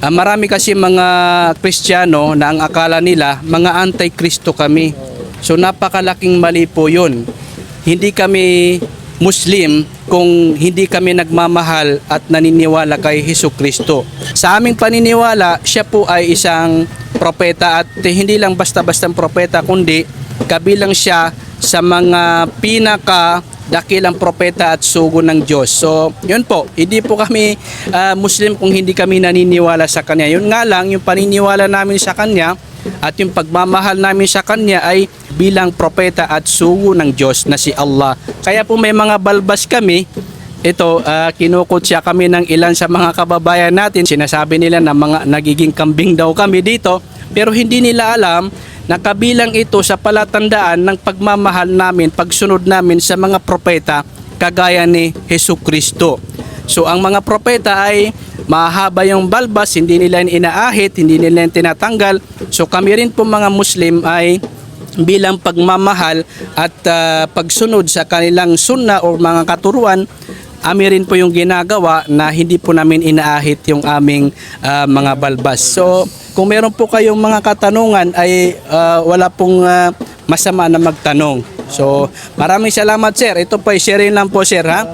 Ah, marami kasi mga Kristiyano na ang akala nila mga anti-Kristo kami. So napakalaking mali po 'yun. Hindi kami Muslim kung hindi kami nagmamahal at naniniwala kay Hesus Kristo. Sa aming paniniwala, siya po ay isang propeta at hindi lang basta-bastang propeta kundi kabilang siya sa mga pinaka dakilang propeta at sugo ng Diyos. So, yun po, hindi po kami ah, Muslim kung hindi kami naniniwala sa Kanya. Yun nga lang, yung paniniwala namin sa Kanya at yung pagmamahal namin sa Kanya ay bilang propeta at sugo ng Diyos na si Allah. Kaya po may mga balbas kami, ito, uh, kinukutya kami ng ilan sa mga kababayan natin. Sinasabi nila na mga nagiging kambing daw kami dito, pero hindi nila alam na kabilang ito sa palatandaan ng pagmamahal namin, pagsunod namin sa mga propeta kagaya ni Hesus Kristo. So ang mga propeta ay mahaba yung balbas, hindi nila inaahit, hindi nila tinatanggal. So kami rin po mga Muslim ay bilang pagmamahal at ah, pagsunod sa kanilang sunna o mga katuruan, ami rin po yung ginagawa na hindi po namin inaahit yung aming ah, mga balbas. So kung meron po kayong mga katanungan ay ah, wala pong ah, masama na magtanong. So maraming salamat sir. Ito po ay sharing lang po sir ha.